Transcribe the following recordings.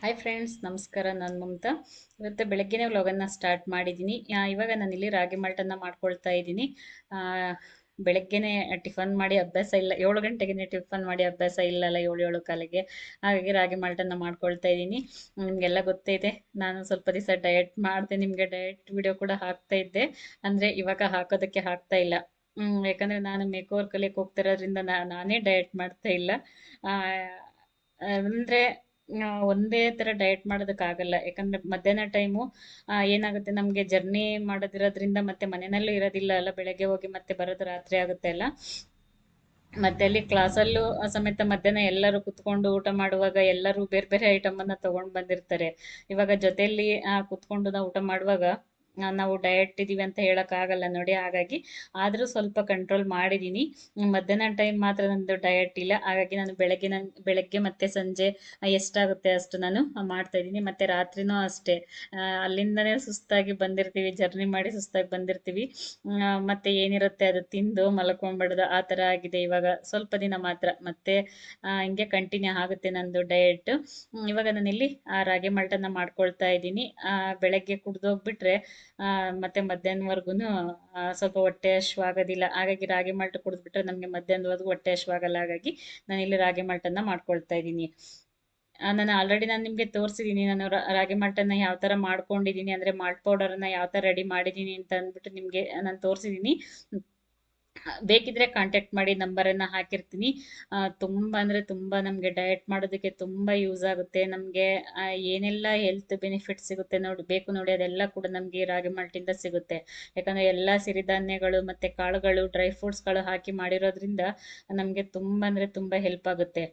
Hi friends ನಮಸ್ಕಾರ, ನಾನು ಮಮತಾ. ಇವತ್ತು ಬೆಳಗ್ಗೆನೇ ವ್ಲಾಗನ್ನು ಸ್ಟಾರ್ಟ್ ಮಾಡಿದ್ದೀನಿ ಇವಾಗ ಇಲ್ಲಿ ರಾಗಿ ಮಾಲ್ಟನ್ನು ಮಾಡ್ಕೊಳ್ತಾ ಇದ್ದೀನಿ ಬೆಳಗ್ಗೆನೇ ಟಿಫನ್ ಮಾಡಿ ಅಭ್ಯಾಸ ಇಲ್ಲ. ಏಳು ಗಂಟೆಗೆ ಟಿಫನ್ ಮಾಡಿ ಅಭ್ಯಾಸ ಇಲ್ಲಲ್ಲ ಏಳು ಏಳು ಕಾಲಿಗೆ. ಹಾಗಾಗಿ ರಾಗಿ ಮಾಲ್ಟನ್ನು ಮಾಡ್ಕೊಳ್ತಾ ಇದ್ದೀನಿ ನಿಮಗೆಲ್ಲ ಗೊತ್ತೇ ಇದೆ, ನಾನು ಸ್ವಲ್ಪ ದಿವಸ ಡಯಟ್ ಮಾಡಿದೆ, ನಿಮಗೆ ಡಯಟ್ ವಿಡಿಯೋ ಕೂಡ ಹಾಕ್ತಾ ಇದ್ದೆ. ಅಂದರೆ ಇವಾಗ ಹಾಕೋದಕ್ಕೆ ಹಾಕ್ತಾ ಇಲ್ಲ. ಯಾಕಂದರೆ ನಾನು ಮೇಕೋವರ್ ಕಲಿಯಕ್ಕೆ ಹೋಗ್ತಿರೋದ್ರಿಂದ ನಾನೇ ಡಯಟ್ ಮಾಡ್ತಾ ಇಲ್ಲ. ಅಂದರೆ ಒಂದೇ ತರ ಡಯಟ್ ಮಾಡೋದಕ್ಕಾಗಲ್ಲ. ಯಾಕಂದ್ರೆ ಮಧ್ಯಾಹ್ನ ಟೈಮು ಏನಾಗುತ್ತೆ? ನಮಗೆ ಜರ್ನಿ ಮಾಡೋದಿರೋದ್ರಿಂದ ಮತ್ತೆ ಮನೆಯಲ್ಲೂ ಇರೋದಿಲ್ಲ ಅಲ್ಲ? ಬೆಳಗ್ಗೆ ಹೋಗಿ ಮತ್ತೆ ಬರೋದು ರಾತ್ರಿ ಆಗುತ್ತೆ ಅಲ್ಲ? ಮತ್ತೆ ಅಲ್ಲಿ ಕ್ಲಾಸಲ್ಲೂ ಸಮೇತ ಮಧ್ಯಾಹ್ನ ಎಲ್ಲರೂ ಕುತ್ಕೊಂಡು ಊಟ ಮಾಡುವಾಗ ಎಲ್ಲರೂ ಬೇರೆ ಬೇರೆ ಅನ್ನ ತಗೊಂಡ್ ಬಂದಿರ್ತಾರೆ. ಇವಾಗ ಜೊತೆಯಲ್ಲಿ ಕುತ್ಕೊಂಡು ನಾವು ಊಟ ಮಾಡುವಾಗ ನಾವು ಡಯಟ್ ಇದೀವಿ ಅಂತ ಹೇಳೋಕ್ಕಾಗಲ್ಲ ನೋಡಿ, ಹಾಗಾಗಿ ಆದರೂ ಸ್ವಲ್ಪ ಕಂಟ್ರೋಲ್ ಮಾಡಿದ್ದೀನಿ. ಮಧ್ಯಾಹ್ನ ಟೈಮ್ ಮಾತ್ರ ನಂದು ಡಯಟ್ ಇಲ್ಲ. ಹಾಗಾಗಿ ನಾನು ಬೆಳಗ್ಗೆ ನನ್, ಬೆಳಗ್ಗೆ ಮತ್ತೆ ಸಂಜೆ ಎಷ್ಟಾಗುತ್ತೆ ಅಷ್ಟು ನಾನು ಮಾಡ್ತಾ ಇದ್ದೀನಿ. ಮತ್ತೆ ರಾತ್ರಿನೂ ಅಷ್ಟೇ. ಅಲ್ಲಿಂದನೇ ಸುಸ್ತಾಗಿ ಬಂದಿರ್ತೀವಿ ಜರ್ನಿ ಮಾಡಿ ಸುಸ್ತಾಗಿ ಬಂದಿರ್ತೀವಿ. ಮತ್ತೆ ಏನಿರುತ್ತೆ ಅದು ತಿಂದು ಮಲ್ಕೊಂಡ್ಬಿಡೋದು, ಆ ಥರ ಆಗಿದೆ ಇವಾಗ. ಸ್ವಲ್ಪ ದಿನ ಮಾತ್ರ. ಮತ್ತೆ ಹಿಂಗೆ ಕಂಟಿನ್ಯೂ ಆಗುತ್ತೆ ನಂದು ಡಯಟ್ ಇವಾಗ ಇಲ್ಲಿ ರಾಗಿ ಮಲ್ಟನ್ನ ಮಾಡ್ಕೊಳ್ತಾ ಇದ್ದೀನಿ. ಬೆಳಗ್ಗೆ ಕುಡ್ದೋಗ್ಬಿಟ್ರೆ ಮತ್ತೆ ಮಧ್ಯಾಹ್ನವರೆಗೂ ಸ್ವಲ್ಪ ಹೊಟ್ಟೆ ಹಶ್ವಾಗೋದಿಲ್ಲ ಹಾಗಾಗಿ ರಾಗಿ ಮಾಲ್ಟ್ ಕುಡಿದ್ಬಿಟ್ರೆ ನಮಗೆ ಮಧ್ಯಾಹ್ನದವರೆಗೂ ಹೊಟ್ಟೆ ಹಶ್ವಾಗಲ್ಲ ಹಾಗಾಗಿ ನಾನು ಇಲ್ಲಿ ರಾಗಿ ಮಾಲ್ಟನ್ನು ಮಾಡ್ಕೊಳ್ತಾ ಇದ್ದೀನಿ. ನಾನು ಆಲ್ರೆಡಿ ನಾನು ನಿಮಗೆ ತೋರಿಸಿದ್ದೀನಿ ನಾನು ರಾಗಿ ಮಾಲ್ಟನ್ನು ಯಾವ ಥರ ಮಾಡ್ಕೊಂಡಿದ್ದೀನಿ ಅಂದರೆ ಮಾಲ್ಟ್ ಪೌಡರನ್ನು ಯಾವ ಥರ ರೆಡಿ ಮಾಡಿದ್ದೀನಿ ಅಂತ ಅಂದ್ಬಿಟ್ಟು ನಿಮಗೆ ನಾನು ತೋರಿಸಿದ್ದೀನಿ ಬೇಕಿದ್ರೆ ಕಾಂಟ್ಯಾಕ್ಟ್ ಮಾಡಿ ನಂಬರನ್ನು ಹಾಕಿರ್ತೀನಿ. ತುಂಬ ಅಂದರೆ ತುಂಬ ನಮಗೆ ಡಯಟ್ ಮಾಡೋದಕ್ಕೆ ತುಂಬ ಯೂಸ್ ಆಗುತ್ತೆ. ನಮಗೆ ಏನೆಲ್ಲ ಹೆಲ್ತ್ ಬೆನಿಫಿಟ್ ಸಿಗುತ್ತೆ ನೋಡಿ, ಬೇಕು ನೋಡಿ ಅದೆಲ್ಲ ಕೂಡ ನಮಗೆ ರಾಗಿ ಮಾಲ್ಟಿಂದ ಸಿಗುತ್ತೆ. ಯಾಕಂದರೆ ಎಲ್ಲ ಸಿರಿಧಾನ್ಯಗಳು ಮತ್ತು ಕಾಳುಗಳು ಡ್ರೈ ಫ್ರೂಟ್ಸ್ಗಳು ಹಾಕಿ ಮಾಡಿರೋದ್ರಿಂದ ನಮಗೆ ತುಂಬ ಅಂದರೆ ತುಂಬ ಹೆಲ್ಪ್ ಆಗುತ್ತೆ.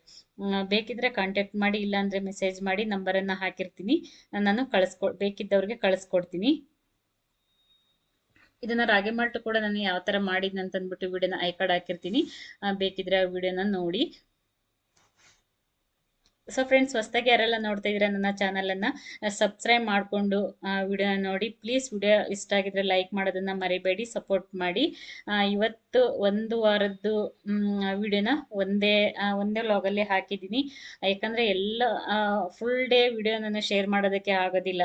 ಬೇಕಿದ್ರೆ ಕಾಂಟ್ಯಾಕ್ಟ್ ಮಾಡಿ ಇಲ್ಲಾಂದರೆ ಮೆಸೇಜ್ ಮಾಡಿ ನಂಬರನ್ನು ಹಾಕಿರ್ತೀನಿ. ನಾನು ಕಳಿಸ್ಕೊ, ಬೇಕಿದ್ದವ್ರಿಗೆ ಕಳಿಸ್ಕೊಡ್ತೀನಿ. ಇದನ್ನ ರಾಗಿ ಮಾಲ್ಟ್ ಕೂಡ ನಾನು ಯಾವ ತರ ಮಾಡಿದ್ನಂತ ಅಂದ್ಬಿಟ್ಟು ವಿಡಿಯೋನ ಐ ಕಾರ್ಡ್ ಹಾಕಿರ್ತೀನಿ. ಬೇಕಿದ್ರೆ ಆ ವಿಡಿಯೋನ ನೋಡಿ. ಸೊ ಫ್ರೆಂಡ್ಸ್ ಹೊಸದಾಗಿ ಯಾರೆಲ್ಲ ನೋಡ್ತಾ ಇದ್ರೆ ನನ್ನ ಚಾನಲನ್ನು ಸಬ್ಸ್ಕ್ರೈಬ್ ಮಾಡಿಕೊಂಡು ವಿಡಿಯೋ ನೋಡಿ. ಪ್ಲೀಸ್ ವಿಡಿಯೋ ಇಷ್ಟ ಆಗಿದ್ರೆ ಲೈಕ್ ಮಾಡೋದನ್ನು ಮರಿಬೇಡಿ ಸಪೋರ್ಟ್ ಮಾಡಿ. ಇವತ್ತು ಒಂದು ವಾರದ್ದು ವಿಡಿಯೋನ ಒಂದೇ ಒಂದೇ ವ್ಲಾಗಲ್ಲಿ ಹಾಕಿದ್ದೀನಿ. ಯಾಕಂದರೆ ಎಲ್ಲ ಫುಲ್ ಡೇ ವಿಡಿಯೋ ನಾನು ಶೇರ್ ಮಾಡೋದಕ್ಕೆ ಆಗೋದಿಲ್ಲ.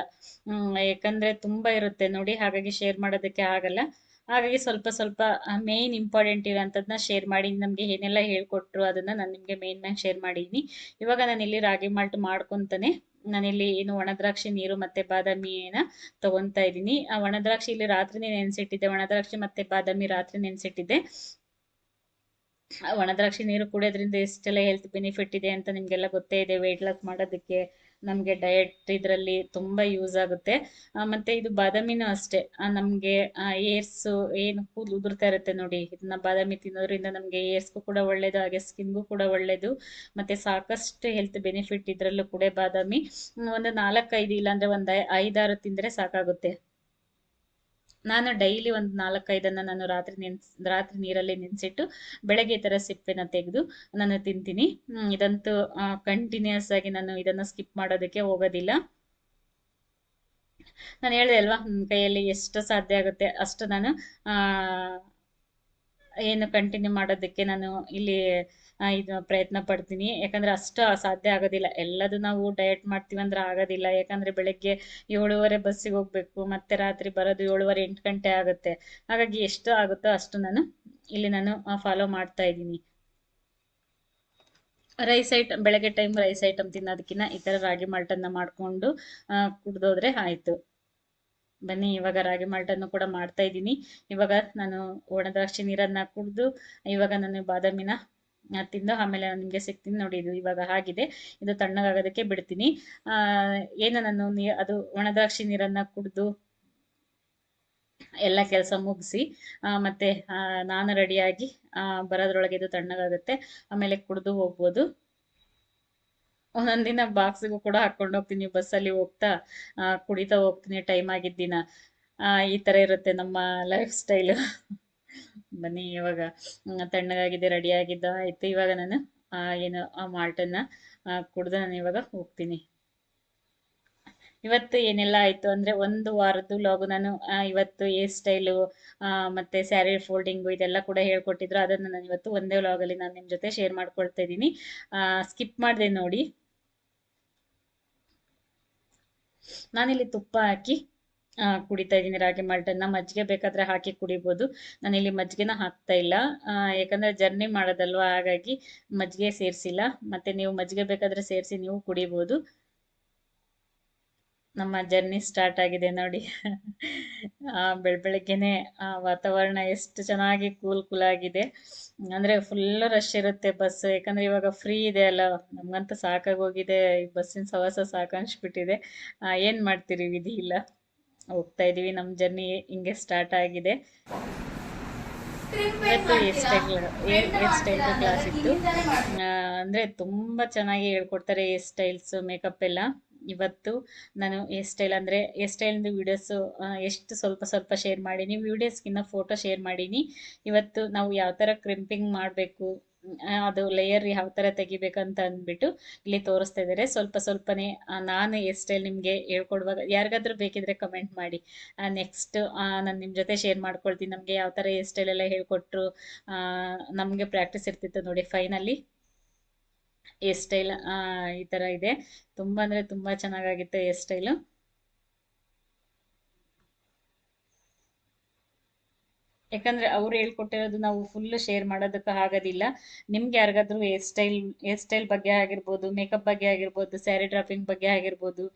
ಯಾಕಂದರೆ ತುಂಬ ಇರುತ್ತೆ. ನೋಡಿ, ಹಾಗಾಗಿ ಶೇರ್ ಮಾಡೋದಕ್ಕೆ ಆಗಲ್ಲ. ಹಾಗಾಗಿ ಸ್ವಲ್ಪ ಸ್ವಲ್ಪ ಮೇನ್ ಇಂಪಾರ್ಟೆಂಟ್ ಇರೋಂಥದ್ದನ್ನ ಶೇರ್ ಮಾಡಿ, ನಮಗೆ ಏನೆಲ್ಲ ಹೇಳ್ಕೊಟ್ರು ಅದನ್ನು ನಾನು ನಿಮಗೆ ಮೇನ್ ಮ್ಯಾನ್ ಶೇರ್ ಮಾಡಿದ್ದೀನಿ ಇವಾಗ ನಾನು ಇಲ್ಲಿ ರಾಗಿ ಮಾಲ್ಟ್ ಮಾಡ್ಕೊತಾನೆ ನಾನಿಲ್ಲಿ ಏನು ಒಣದ್ರಾಕ್ಷಿ ನೀರು ಮತ್ತು ಬಾದಾಮಿನ ತೊಗೊತಾ ಇದ್ದೀನಿ ಆ ಒಣದ್ರಾಕ್ಷಿ ಇಲ್ಲಿ ರಾತ್ರಿನೇ ನೆನೆಸಿಟ್ಟಿದ್ದೆ ಒಣದ್ರಾಕ್ಷಿ ಮತ್ತೆ ಬಾದಾಮಿ ರಾತ್ರಿ ನೆನೆಸಿಟ್ಟಿದ್ದೆ. ಒಣದ್ರಾಕ್ಷಿ ಒಣ ನೀರು ಕುಡಿಯೋದ್ರಿಂದ ಎಷ್ಟೆಲ್ಲ ಹೆಲ್ತ್ ಬೆನಿಫಿಟ್ ಇದೆ ಅಂತ ನಿಮಗೆಲ್ಲ ಗೊತ್ತೇ ಇದೆ ವೆಯ್ಟ್ ಲಾಸ್ ಮಾಡೋದಕ್ಕೆ. ನಮಗೆ ಡಯಟ್ ಇದರಲ್ಲಿ ತುಂಬ ಯೂಸ್ ಆಗುತ್ತೆ. ಮತ್ತೆ ಇದು ಬಾದಾಮಿನೂ ಅಷ್ಟೇ. ನಮಗೆ ಏರ್ಸು ಏನು ಕೂದಲು ಉದುರ್ತಾ ಇರುತ್ತೆ ನೋಡಿ. ಇದನ್ನ ಬಾದಾಮಿ ತಿನ್ನೋದ್ರಿಂದ ನಮಗೆ ಏರ್ಸ್ಗೂ ಕೂಡ ಒಳ್ಳೇದು, ಹಾಗೆ ಸ್ಕಿನ್ಗೂ ಕೂಡ ಒಳ್ಳೇದು. ಮತ್ತೆ ಸಾಕಷ್ಟು ಹೆಲ್ತ್ ಬೆನಿಫಿಟ್ ಇದರಲ್ಲೂ ಕೂಡ ಬಾದಾಮಿ. ಒಂದು ನಾಲ್ಕೈದು ಇಲ್ಲಾಂದ್ರೆ ಒಂದು ಐದಾರು ತಿಂದರೆ ಸಾಕಾಗುತ್ತೆ. ನಾನು ಡೈಲಿ ಒಂದು ನಾಲ್ಕೈದನ್ನು ನಾನು ರಾತ್ರಿ ನೆನ್ಸ್, ರಾತ್ರಿ ನೀರಲ್ಲಿ ನೆನ್ಸಿಟ್ಟು ಬೆಳಗ್ಗೆ ಈ ಥರ ಸಿಪ್ಪೆನ ತೆಗೆದು ನಾನು ತಿಂತೀನಿ. ಇದಂತೂ ಕಂಟಿನ್ಯೂಸ್ ಆಗಿ ನಾನು ಇದನ್ನು ಸ್ಕಿಪ್ ಮಾಡೋದಕ್ಕೆ ಹೋಗೋದಿಲ್ಲ. ನಾನು ಹೇಳಿದೆ ಅಲ್ವಾ ನನ್ನ ಕೈಯಲ್ಲಿ ಎಷ್ಟು ಸಾಧ್ಯ ಆಗುತ್ತೆ ಅಷ್ಟು ನಾನು ಏನು ಕಂಟಿನ್ಯೂ ಮಾಡೋದಕ್ಕೆ ನಾನು ಇಲ್ಲಿ ಇದು ಪ್ರಯತ್ನ ಪಡ್ತೀನಿ. ಯಾಕಂದ್ರೆ ಅಷ್ಟು ಸಾಧ್ಯ ಆಗೋದಿಲ್ಲ. ಎಲ್ಲದು ನಾವು ಡಯಟ್ ಮಾಡ್ತೀವಿ ಅಂದ್ರೆ ಆಗೋದಿಲ್ಲ. ಯಾಕಂದ್ರೆ ಬೆಳಗ್ಗೆ ಏಳುವರೆ ಬಸ್ಸಿಗೆ ಹೋಗ್ಬೇಕು, ಮತ್ತೆ ರಾತ್ರಿ ಬರೋದು ಏಳುವರೆ ಎಂಟು ಗಂಟೆ ಆಗುತ್ತೆ. ಹಾಗಾಗಿ ಎಷ್ಟು ಆಗುತ್ತೋ ಅಷ್ಟು ನಾನು ಇಲ್ಲಿ ನಾನು ಫಾಲೋ ಮಾಡ್ತಾ ಇದ್ದೀನಿ. ರೈಸ್ ಐಟಮ್ ಬೆಳಗ್ಗೆ ಟೈಮ್ ರೈಸ್ ಐಟಮ್ ತಿನ್ನೋದಕ್ಕಿಂತ ಈ ಥರ ರಾಗಿ ಮಾಲ್ಟನ್ನು ಮಾಡಿಕೊಂಡು ಕುಡ್ದೋದ್ರೆ ಆಯಿತು. ಬನ್ನಿ ಇವಾಗ ರಾಗಿ ಮಾಲ್ಟನ್ನು ಕೂಡ ಮಾಡ್ತಾ ಇದ್ದೀನಿ. ಇವಾಗ ನಾನು ಒಣ ದ್ರಾಕ್ಷಿ ನೀರನ್ನು ಕುಡಿದು ಇವಾಗ ನಾನು ಬಾದಾಮಿನ ತಿಂದು ಆಮೇಲೆ ನಿಮಗೆ ಸಿಗ್ತೀನಿ ನೋಡಿ ಇದು ಇವಾಗ ಆಗಿದೆ. ಇದು ತಣ್ಣಗಾಗೋದಕ್ಕೆ ಬಿಡ್ತೀನಿ. ಆ, ಏನು ನಾನು ನೀ ಅದು ಒಣ ದ್ರಾಕ್ಷಿ ನೀರನ್ನು ಕುಡಿದು ಎಲ್ಲ ಕೆಲಸ ಮುಗಿಸಿ ಮತ್ತೆ ನಾನು ರೆಡಿಯಾಗಿ ಬರೋದ್ರೊಳಗೆ ಇದು ತಣ್ಣಗಾಗುತ್ತೆ. ಆಮೇಲೆ ಕುಡಿದು ಹೋಗ್ಬೋದು. ಒಂದೊಂದು ದಿನ ಬಾಕ್ಸ್ಗೂ ಕೂಡ ಹಾಕೊಂಡು ಹೋಗ್ತೀನಿ ಬಸ್ಸಲ್ಲಿ ಹೋಗ್ತಾ ಕುಡಿತಾ ಹೋಗ್ತೀನಿ ಟೈಮ್ ಆಗಿದ್ದ ದಿನ. ಈ ತರ ಇರುತ್ತೆ ನಮ್ಮ ಲೈಫ್ ಸ್ಟೈಲ್ ಬನ್ನಿ ಇವಾಗ. ತಣ್ಣಗಾಗಿದೆ ರೆಡಿ ಆಗಿದ್ದು, ಆಯಿತು. ಇವಾಗ ನಾನು ಏನು, ಆ ಮಾಲ್ಟನ್ನು ಕುಡ್ದು ನಾನು ಇವಾಗ ಹೋಗ್ತೀನಿ. ಇವತ್ತು ಏನೆಲ್ಲ ಆಯ್ತು ಅಂದ್ರೆ ಒಂದು ವಾರದ್ದು ಲಾಗು ನಾನು ಇವತ್ತು ಹೇರ್ ಸ್ಟೈಲು ಮತ್ತೆ ಸ್ಯಾರಿ ಫೋಲ್ಡಿಂಗು ಇದೆಲ್ಲ ಕೂಡ ಹೇಳ್ಕೊಟ್ಟಿದ್ರು. ಅದನ್ನ ನಾನು ಇವತ್ತು ಒಂದೇ ವ್ಲಾಗಲ್ಲಿ ನಾನು ನಿಮ್ಮ ಜೊತೆ ಶೇರ್ ಮಾಡ್ಕೊಳ್ತಾ ಇದ್ದೀನಿ. ಸ್ಕಿಪ್ ಮಾಡಿದೆ ನೋಡಿ. ನಾನಿಲ್ಲಿ ತುಪ್ಪ ಹಾಕಿ ಕುಡಿತಾ ಇದ್ದೀನಿ. ರಾಗಿ ಮಾಲ್ಟನ್ನ ಮಜ್ಜಿಗೆ ಬೇಕಾದ್ರೆ ಹಾಕಿ ಕುಡಿಬೋದು. ನಾನಿಲ್ಲಿ ಮಜ್ಜಿಗೆನ ಹಾಕ್ತಾ ಇಲ್ಲ. ಯಾಕಂದ್ರೆ ಜರ್ನಿ ಮಾಡೋದಲ್ವಾ, ಹಾಗಾಗಿ ಮಜ್ಜಿಗೆ ಸೇರಿಸಿಲ್ಲ. ಮತ್ತೆ ನೀವು ಮಜ್ಜಿಗೆ ಬೇಕಾದ್ರೆ ಸೇರಿಸಿ ನೀವು ಕುಡಿಬೋದು. ನಮ್ಮ ಜರ್ನಿ ಸ್ಟಾರ್ಟ್ ಆಗಿದೆ ನೋಡಿ. ಆ, ಬೆಳ್ ಬೆಳಗ್ಗೆನೆ ಆ, ವಾತಾವರಣ ಎಷ್ಟು ಚೆನ್ನಾಗಿ ಕೂಲ್ ಕೂಲ್ ಆಗಿದೆ. ಅಂದರೆ ಫುಲ್ ರಶ್ ಇರುತ್ತೆ ಬಸ್ ಯಾಕಂದರೆ ಇವಾಗ ಫ್ರೀ ಇದೆ ಅಲ್ಲ ನಮ್ಗಂತ ಸಾಕಾಗಿ ಹೋಗಿದೆ. ಈ ಬಸ್ಸಿನ ಸವಾಸ ಸಾಕನ್ಸ್ಬಿಟ್ಟಿದೆ ಏನು ಮಾಡ್ತೀರಿ ವಿಧಿ ಇಲ್ಲ. ಹೋಗ್ತಾ ಇದ್ದೀವಿ ನಮ್ಮ ಜರ್ನಿ ಹಿಂಗೆ ಸ್ಟಾರ್ಟ್ ಆಗಿದೆ. ಇವತ್ತು ಸ್ಟೈಲ್ ಕ್ಲಾಸ್ ಇತ್ತು? ಅಂದರೆ ತುಂಬಾ ಚೆನ್ನಾಗಿ ಹೇಳ್ಕೊಡ್ತಾರೆ ಹೇರ್ ಸ್ಟೈಲ್ಸ್ ಮೇಕಪ್ ಎಲ್ಲ. ಇವತ್ತು ನಾನು ಹೇರ್ ಸ್ಟೈಲ್ ಅಂದರೆ ಹೇರ್ ಸ್ಟೈಲ್ ವೀಡಿಯೋಸು ಎಷ್ಟು ಸ್ವಲ್ಪ ಸ್ವಲ್ಪ ಶೇರ್ ಮಾಡೀನಿ. ವೀಡಿಯೋಸ್ಗಿನ್ನ ಫೋಟೋ ಶೇರ್ ಮಾಡೀನಿ. ಇವತ್ತು ನಾವು ಯಾವ ಥರ ಕ್ರಿಂಪಿಂಗ್ ಮಾಡಬೇಕು ಅದು ಲೇಯರ್ ಯಾವ ಥರ ತೆಗಿಬೇಕಂತ ಅಂದ್ಬಿಟ್ಟು ಇಲ್ಲಿ ತೋರಿಸ್ತಾ ಇದ್ದಾರೆ. ಸ್ವಲ್ಪ ಸ್ವಲ್ಪನೇ ನಾನು ಹೇರ್ ಸ್ಟೈಲ್ ನಿಮಗೆ ಹೇಳ್ಕೊಡುವಾಗ ಯಾರಿಗಾದ್ರೂ ಬೇಕಿದ್ರೆ ಕಮೆಂಟ್ ಮಾಡಿ. ನೆಕ್ಸ್ಟ್ ನಾನು ನಿಮ್ಮ ಜೊತೆ ಶೇರ್ ಮಾಡ್ಕೊಳ್ತೀನಿ. ನಮಗೆ ಯಾವ ಥರ ಹೇರ್ ಸ್ಟೈಲ್ ಎಲ್ಲ ಹೇಳ್ಕೊಟ್ರು ನಮಗೆ ಪ್ರಾಕ್ಟೀಸ್ ಇರ್ತಿತ್ತು ನೋಡಿ ಫೈನಲಿ ಹೇರ್ ಸ್ಟೈಲ್ ಈ ಥರ ಇದೆ. ತುಂಬ ಅಂದರೆ ತುಂಬ ಚೆನ್ನಾಗಾಗಿತ್ತು ಹೇರ್ ಸ್ಟೈಲು ಯಾಕಂದ್ರೆ ಅವ್ರು ಹೇಳ್ಕೊಟ್ಟಿರೋದು ನಾವು ಫುಲ್ ಶೇರ್ ಮಾಡೋದಕ್ಕೆ ಆಗೋದಿಲ್ಲ. ನಿಮ್ಗೆ ಯಾರಿಗಾದ್ರೂ ಹೇರ್ ಸ್ಟೈಲ್ ಹೇರ್ ಸ್ಟೈಲ್ ಬಗ್ಗೆ ಆಗಿರ್ಬೋದು ಮೇಕಪ್ ಬಗ್ಗೆ ಆಗಿರ್ಬೋದು ಸ್ಯಾರಿ ಡ್ರಾಫಿಂಗ್ ಬಗ್ಗೆ ಆಗಿರ್ಬೋದು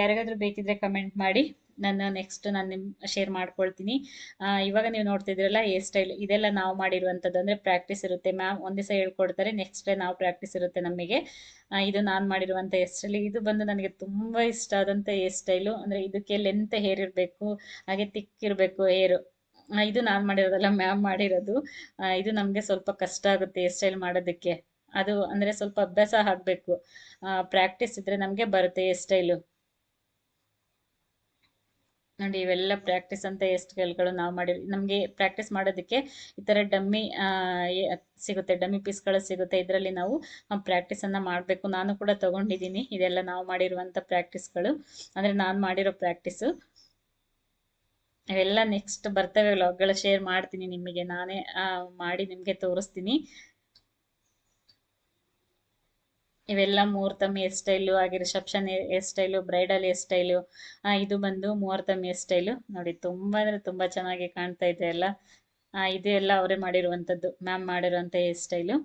ಯಾರಿಗಾದ್ರೂ ಬೇಕಿದ್ರೆ ಕಮೆಂಟ್ ಮಾಡಿ. ನಾನು ನೆಕ್ಸ್ಟ್ ನಾನು ನಿಮ್ ಶೇರ್ ಮಾಡ್ಕೊಳ್ತೀನಿ. ಇವಾಗ ನೀವು ನೋಡ್ತಿದ್ರಲ್ಲ ಹೇರ್ ಸ್ಟೈಲ್ ಇದೆಲ್ಲ ನಾವು ಮಾಡಿರುವಂಥದ್ದು ಅಂದರೆ ಪ್ರಾಕ್ಟೀಸ್ ಇರುತ್ತೆ. ಮ್ಯಾಮ್ ಒಂದು ದಿವಸ ಹೇಳ್ಕೊಡ್ತಾರೆ ನೆಕ್ಸ್ಟ್ ಡೇ ನಾವು ಪ್ರಾಕ್ಟೀಸ್ ಇರುತ್ತೆ ನಮಗೆ. ಇದು ನಾನು ಮಾಡಿರುವಂಥ ಹೇರ್ ಸ್ಟೈಲ್ ಇದು ಬಂದು ನನಗೆ ತುಂಬ ಇಷ್ಟ ಆದಂಥ ಹೇರ್ ಸ್ಟೈಲು ಅಂದರೆ ಇದಕ್ಕೆ ಲೆಂತ್ ಹೇರ್ ಇರಬೇಕು, ಹಾಗೆ ತಿಕ್ ಇರಬೇಕು ಹೇರು ಇದು ನಾನು ಮಾಡಿರೋದಲ್ಲ ಮ್ಯಾಮ್ ಮಾಡಿರೋದು. ಇದು ನಮಗೆ ಸ್ವಲ್ಪ ಕಷ್ಟ ಆಗುತ್ತೆ ಹೇರ್ ಸ್ಟೈಲ್ ಮಾಡೋದಕ್ಕೆ. ಅದು ಅಂದರೆ ಸ್ವಲ್ಪ ಅಭ್ಯಾಸ ಆಗಬೇಕು. ಪ್ರಾಕ್ಟೀಸ್ ಇದ್ದರೆ ನಮಗೆ ಬರುತ್ತೆ ಹೇರ್ ಸ್ಟೈಲು ನೋಡಿ, ಇವೆಲ್ಲ ಪ್ರಾಕ್ಟೀಸ್ ಅಂತ ಹೇರ್ ಸ್ಟೈಲ್ಗಳು ನಾವು ಮಾಡಿ ನಮಗೆ ಪ್ರಾಕ್ಟೀಸ್ ಮಾಡೋದಕ್ಕೆ ಈ ಥರ ಡಮ್ಮಿ ಸಿಗುತ್ತೆ ಡಮ್ಮಿ ಪೀಸ್ಗಳು ಸಿಗುತ್ತೆ. ಇದರಲ್ಲಿ ನಾವು ಪ್ರಾಕ್ಟೀಸನ್ನು ಮಾಡಬೇಕು. ನಾನು ಕೂಡ ತಗೊಂಡಿದ್ದೀನಿ. ಇದೆಲ್ಲ ನಾವು ಮಾಡಿರುವಂಥ ಪ್ರಾಕ್ಟೀಸ್ಗಳು ಅಂದರೆ ನಾನು ಮಾಡಿರೋ ಪ್ರಾಕ್ಟೀಸು ಇವೆಲ್ಲ ನೆಕ್ಸ್ಟ್ ಬರ್ತವೆ ವ್ಲಾಗ್ಗಳ ಶೇರ್ ಮಾಡ್ತೀನಿ ನಿಮಗೆ ನಾನೇ ಮಾಡಿ ನಿಮಗೆ ತೋರಿಸ್ತೀನಿ. ಇವೆಲ್ಲ ಮುಹೂರ್ತಮ್ ಹೇರ್ ಸ್ಟೈಲು ಹಾಗೆ reception hair style bridal hair style ಇದು ಬಂದು ಮುಹೂರ್ತಮ್ ಹೇರ್ ಸ್ಟೈಲು ನೋಡಿ, ತುಂಬ ಅಂದರೆ ತುಂಬ ಚೆನ್ನಾಗಿ ಕಾಣ್ತಾ ಇದೆ ಎಲ್ಲ. ಇದು ಎಲ್ಲ ಅವರೇ ಮಾಡಿರುವಂಥದ್ದು ಮ್ಯಾಮ್ ಮಾಡಿರುವಂಥ ಹೇರ್ ಸ್ಟೈಲು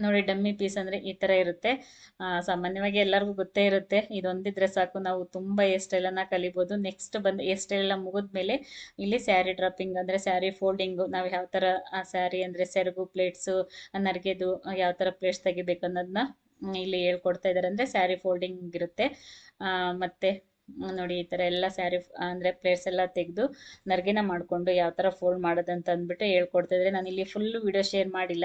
ನೋಡಿ ಡಮ್ಮಿ ಪೀಸ್ ಅಂದರೆ ಈ ಥರ ಇರುತ್ತೆ. ಆ, ಸಾಮಾನ್ಯವಾಗಿ ಎಲ್ಲರಿಗೂ ಗೊತ್ತೇ ಇರುತ್ತೆ. ಇದೊಂದಿದ್ರೆ ಸಾಕು ನಾವು ತುಂಬ ಹೇರ್ ಸ್ಟೈಲನ್ನ ಕಲಿಬೋದು. ನೆಕ್ಸ್ಟ್ ಬಂದು ಹೇರ್ ಸ್ಟೈಲ್ ಎಲ್ಲ ಮುಗಿದ್ಮೇಲೆ ಇಲ್ಲಿ ಸ್ಯಾರಿ ಡ್ರಾಪಿಂಗ್ ಅಂದರೆ ಸ್ಯಾರಿ ಫೋಲ್ಡಿಂಗು ನಾವು ಯಾವ ಥರ ಸ್ಯಾರಿ ಅಂದರೆ ಸೆರಗು ಪ್ಲೇಟ್ಸು ನರಿಗೆದು ಯಾವ ಥರ ಪ್ಲೇಟ್ಸ್ ತೆಗಿಬೇಕು ಅನ್ನೋದನ್ನ ಇಲ್ಲಿ ಹೇಳ್ಕೊಡ್ತಾ ಇದ್ದಾರೆ ಅಂದರೆ ಸ್ಯಾರಿ ಫೋಲ್ಡಿಂಗ್ ಇರುತ್ತೆ. ಆ, ಮತ್ತೆ ನೋಡಿ ಈ ಥರ ಎಲ್ಲ ಸ್ಯಾರಿ ಅಂದರೆ ಪ್ಲೇಟ್ಸ್ ಎಲ್ಲ ತೆಗೆದು ನರ್ಗೆನ ಮಾಡಿಕೊಂಡು ಯಾವ ಥರ ಫೋಲ್ಡ್ ಮಾಡೋದಂತ ಅಂದ್ಬಿಟ್ಟು ಹೇಳ್ಕೊಡ್ತಾ ಇದ್ದಾರೆ ನಾನು ಇಲ್ಲಿ ಫುಲ್ ವಿಡಿಯೋ ಶೇರ್ ಮಾಡಿಲ್ಲ.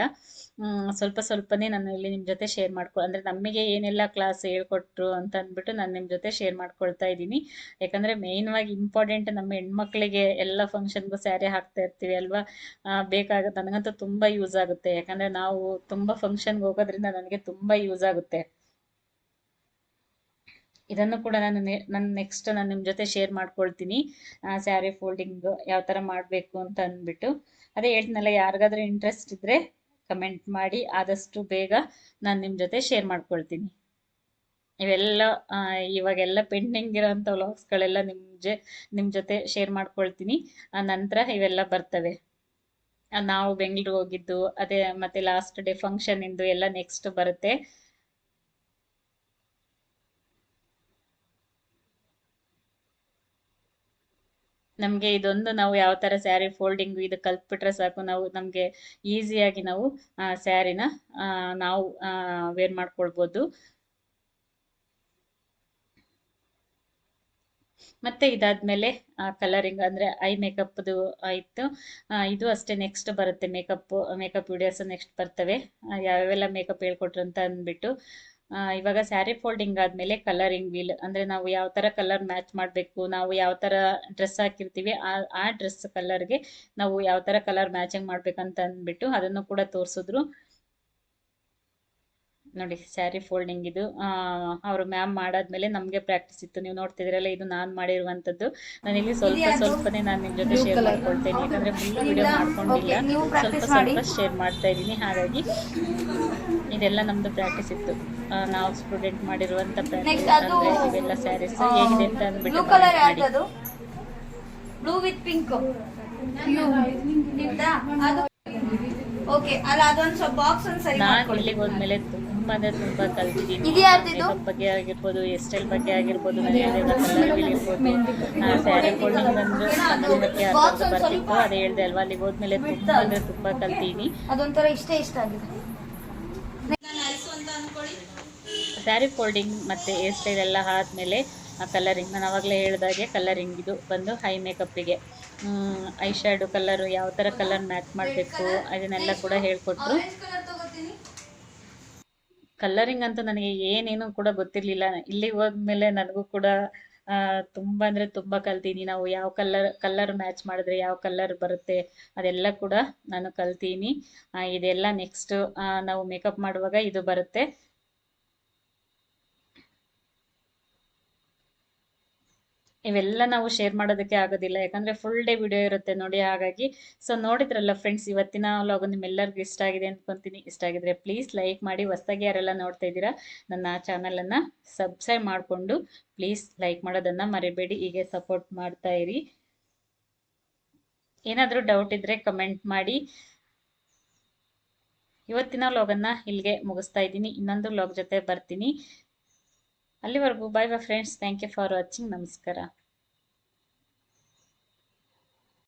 ಸ್ವಲ್ಪ ಸ್ವಲ್ಪನೇ ನಾನು ಇಲ್ಲಿ ನಿಮ್ಮ ಜೊತೆ ಶೇರ್ ಮಾಡ್ಕೊ, ಅಂದರೆ ನಮಗೆ ಏನೆಲ್ಲ ಕ್ಲಾಸ್ ಹೇಳ್ಕೊಟ್ರು ಅಂತ ಅಂದ್ಬಿಟ್ಟು ನಾನು ನಿಮ್ಮ ಜೊತೆ ಶೇರ್ ಮಾಡ್ಕೊಳ್ತಾ ಇದ್ದೀನಿ. ಯಾಕಂದರೆ ಮೇಯ್ನ್ವಾಗಿ ಇಂಪಾರ್ಟೆಂಟ್ ನಮ್ಮ ಹೆಣ್ಮಕ್ಳಿಗೆ ಎಲ್ಲ ಫಂಕ್ಷನ್ಗೂ ಸ್ಯಾರಿ ಹಾಕ್ತಾ ಇರ್ತೀವಿ ಅಲ್ವಾ? ಬೇಕಾಗ, ನನಗಂತೂ ತುಂಬ ಯೂಸ್ ಆಗುತ್ತೆ. ಯಾಕಂದರೆ ನಾವು ತುಂಬ ಫಂಕ್ಷನ್ಗೆ ಹೋಗೋದ್ರಿಂದ ನನಗೆ ತುಂಬ ಯೂಸ್ ಆಗುತ್ತೆ. ಇದನ್ನು ಕೂಡ ನಾನು ನನ್ನ ನೆಕ್ಸ್ಟ್ ನಾನು ನಿಮ್ಮ ಜೊತೆ ಶೇರ್ ಮಾಡ್ಕೊಳ್ತೀನಿ. ಸ್ಯಾರಿ ಫೋಲ್ಡಿಂಗ್ ಯಾವ ಥರ ಮಾಡಬೇಕು ಅಂತ ಅಂದ್ಬಿಟ್ಟು. ಅದೇ ಹೇಳ್ತೀನಲ್ಲ, ಯಾರಿಗಾದ್ರೂ ಇಂಟ್ರೆಸ್ಟ್ ಇದ್ದರೆ ಕಮೆಂಟ್ ಮಾಡಿ, ಆದಷ್ಟು ಬೇಗ ನಾನು ನಿಮ್ಮ ಜೊತೆ ಶೇರ್ ಮಾಡ್ಕೊಳ್ತೀನಿ. ಇವೆಲ್ಲ ಇವಾಗೆಲ್ಲ ಪೆಂಡಿಂಗ್ ಇರೋಂಥ ವ್ಲಾಗ್ಸ್ಗಳೆಲ್ಲ ನಿಮ್ಮ ಜೆ ನಿಮ್ಮ ಜೊತೆ ಶೇರ್ ಮಾಡ್ಕೊಳ್ತೀನಿ. ಆ, ನಂತರ ಇವೆಲ್ಲ ಬರ್ತವೆ. ನಾವು ಬೆಂಗಳೂರು ಹೋಗಿದ್ದು, ಅದೇ ಮತ್ತೆ ಲಾಸ್ಟ್ ಡೇ ಫಂಕ್ಷನ್ ಇಂದು ಎಲ್ಲ ನೆಕ್ಸ್ಟ್ ಬರುತ್ತೆ. ನಮಗೆ ಇದೊಂದು ನಾವು ಯಾವ ತರ ಸ್ಯಾರಿ ಫೋಲ್ಡಿಂಗ್ ಇದು ಕಲ್ತ್ಬಿಟ್ರೆ ಸಾಕು. ನಾವು ನಮಗೆ ಈಸಿಯಾಗಿ ನಾವು ಸ್ಯಾರಿನ ನಾವು ವೇರ್ ಮಾಡ್ಕೊಳ್ಬೋದು. ಮತ್ತೆ ಇದಾದ್ಮೇಲೆ ಕಲರಿಂಗ್ ಅಂದ್ರೆ ಐ ಮೇಕಪ್ದು ಇತ್ತು ಆ, ಇದು ಅಷ್ಟೇ ನೆಕ್ಸ್ಟ್ ಬರುತ್ತೆ. ಮೇಕಪ್ ಮೇಕಪ್ ವಿಡಿಯೋಸ್ ನೆಕ್ಸ್ಟ್ ಬರ್ತವೆ. ಆ, ಯಾವ್ಯಾವೆಲ್ಲ ಮೇಕಪ್ ಹೇಳ್ಕೊಟ್ರು ಅಂತ ಅಂದ್ಬಿಟ್ಟು. ಆ, ಇವಾಗ ಸ್ಯಾರಿ ಫೋಲ್ಡಿಂಗ್ ಆದಮೇಲೆ ಕಲರಿಂಗ್ ವೀಲ್, ಅಂದ್ರೆ ನಾವು ಯಾವ ತರ ಕಲರ್ ಮ್ಯಾಚ್ ಮಾಡಬೇಕು, ನಾವು ಯಾವ ತರ ಡ್ರೆಸ್ ಹಾಕಿರ್ತೀವಿ, ಆ ಆ ಡ್ರೆಸ್ ಕಲರ್ಗೆ ನಾವು ಯಾವ ತರ ಕಲರ್ ಮ್ಯಾಚಿಂಗ್ ಮಾಡ್ಬೇಕಂತ ಅಂದ್ಬಿಟ್ಟು ಅದನ್ನು ಕೂಡ ತೋರಿಸಿದ್ರು. ನೋಡಿ ಸ್ಯಾರಿ ಫೋಲ್ಡಿಂಗ್ ಇದು. ಅವರು ಮ್ಯಾಮ್ ಮಾಡಾದ್ಮೇಲೆ ನಮಗೆ ಪ್ರಾಕ್ಟೀಸ್ ಇತ್ತು. ನೀವು ನೋಡ್ತಿದ್ರಲ್ಲ ಇದು ನಾನು ಮಾಡಿರುವಂಥದ್ದು ನಾನು ಇಲ್ಲಿ ಸ್ವಲ್ಪ ಸ್ವಲ್ಪನೇ ನಾನು ನಿಮ್ಮ ಜೊತೆ ಶೇರ್ ಮಾಡ್ಕೊಳ್ತೇನೆ. ಯಾಕಂದ್ರೆ ಫುಲ್ ವಿಡಿಯೋ ಮಾಡ್ಕೊಂಡಿಲ್ಲ. ಸ್ವಲ್ಪ ಸ್ವಲ್ಪ ಶೇರ್ ಮಾಡ್ತಾ ಇದ್ದೀನಿ. ಹಾಗಾಗಿ ಇದೆಲ್ಲ ನಮ್ದು ಪ್ರಾಕ್ಟೀಸ್ ಇತ್ತು. ನಾವು ಸ್ಟೂಡೆಂಟ್ ಮಾಡಿರುವಂತ ಪ್ರಾಕ್ಟೀಸ್ ಅಂದ್ರೆ ಇವೆಲ್ಲ ಸ್ಯಾರೀಸ್ ಹೇಗಿದೆ ಅಂತ ಅಂದ್ಬಿಟ್ಟು ಬ್ಲೂ ಮಾಡಿ. ವಿತ್ ಪಿಂಕ್ ಅದು. ಓಕೆ ಅಲ್ಲ ಅದೊಂದು ಸ್ವಲ್ಪ ಬಾಕ್ಸ್ ಒಂದು ಸರಿ ನಾನ್ ಮಾಡ್ಕೊಳ್ಳಿ ಇಲ್ಲಿಗೆ ಹೋದ್ಮೇಲೆ ತುಂಬಾ ಅಂದ್ರೆ ತುಂಬಾ ಕಲ್ತಿದ್ದೀನಿ ಬಗ್ಗೆ ಆಗಿರ್ಬೋದು ಹೇರ್ ಸ್ಟೈಲ್ ಬಗ್ಗೆ ಆಗಿರ್ಬೋದು ನಾನು ಸ್ಯಾರಿ ಫೋಲ್ಡಿಂಗ್ ಬಂದು ಕನ್ನಡಕ್ಕೆ ಬರ್ತಿತ್ತು. ಅದೇ ಹೇಳ್ದೆ ಅಲ್ವಾ ಅಲ್ಲಿಗೆ ಹೋದ್ಮೇಲೆ ತುಂಬಾ ಅಂದ್ರೆ ತುಂಬಾ ಕಲ್ತೀನಿ ಅದೊಂಥರ ಇಷ್ಟ ಇಷ್ಟ ಆಗಿದೆ. ಸ್ಯಾರಿ ಫೋಲ್ಡಿಂಗ್ ಮತ್ತೆ ಹೇರ್ ಸ್ಟೈಲ್ ಎಲ್ಲ ಆದಮೇಲೆ ಕಲರಿಂಗ್ ನಾನು ಆವಾಗಲೇ ಹೇಳಿದಾಗೆ ಕಲರಿಂಗ್ ಇದು ಬಂದು ಹೈ ಮೇಕಪ್ಪಿಗೆ ಐ ಶ್ಯಾಡೋ ಕಲರು ಯಾವ ಥರ ಕಲರ್ ಮ್ಯಾಚ್ ಮಾಡಬೇಕು ಅದನ್ನೆಲ್ಲ ಕೂಡ ಹೇಳ್ಕೊಟ್ರು. ಕಲರಿಂಗ್ ಅಂತೂ ನನಗೆ ಏನೇನು ಕೂಡ ಗೊತ್ತಿರಲಿಲ್ಲ. ಇಲ್ಲಿಗೆ ಹೋದ್ಮೇಲೆ ನನಗೂ ಕೂಡ ತುಂಬ ಅಂದರೆ ತುಂಬ ಕಲ್ತೀನಿ. ನಾವು ಯಾವ ಕಲರ್ ಕಲ್ಲರ್ ಮ್ಯಾಚ್ ಮಾಡಿದ್ರೆ ಯಾವ ಕಲರ್ ಬರುತ್ತೆ ಅದೆಲ್ಲ ಕೂಡ ನಾನು ಕಲ್ತೀನಿ. ಇದೆಲ್ಲ ನೆಕ್ಸ್ಟ್ ನಾವು ಮೇಕಪ್ ಮಾಡುವಾಗ ಇದು ಬರುತ್ತೆ. ಇವೆಲ್ಲ ನಾವು ಶೇರ್ ಮಾಡೋದಕ್ಕೆ ಆಗೋದಿಲ್ಲ. ಯಾಕಂದ್ರೆ ಫುಲ್ ಡೇ ವಿಡಿಯೋ ಇರುತ್ತೆ ನೋಡಿ, ಹಾಗಾಗಿ ಸೊ ನೋಡಿದ್ರಲ್ಲ ಫ್ರೆಂಡ್ಸ್ ಇವತ್ತಿನ ವ್ಲಾಗ್ ನಿಮ್ಮೆಲ್ಲರಿಗೂ ಇಷ್ಟ ಆಗಿದೆ ಅಂದ್ಕೊತೀನಿ ಇಷ್ಟ ಆಗಿದ್ರೆ ಪ್ಲೀಸ್ ಲೈಕ್ ಮಾಡಿ, ಹೊಸ್ದಾಗಿ ಯಾರೆಲ್ಲ ನೋಡ್ತಾ ಇದ್ದೀರಾ, ನನ್ನ ಚಾನಲನ್ನು ಸಬ್ಸ್ಕ್ರೈಬ್ ಮಾಡಿಕೊಂಡು ಪ್ಲೀಸ್ ಲೈಕ್ ಮಾಡೋದನ್ನು ಮರಿಬೇಡಿ. ಹೀಗೆ ಸಪೋರ್ಟ್ ಮಾಡ್ತಾ ಇರಿ. ಏನಾದರೂ ಡೌಟ್ ಇದ್ದರೆ ಕಮೆಂಟ್ ಮಾಡಿ. ಇವತ್ತಿನ ವ್ಲಾಗನ್ನು ಇಲ್ಲಿಗೆ ಮುಗಿಸ್ತಾ ಇದ್ದೀನಿ. ಇನ್ನೊಂದು ವ್ಲಾಗ್ ಜೊತೆ ಬರ್ತೀನಿ. ಅಲ್ಲಿವರೆಗೂ bye bye friends thank you for watching ನಮಸ್ಕಾರ.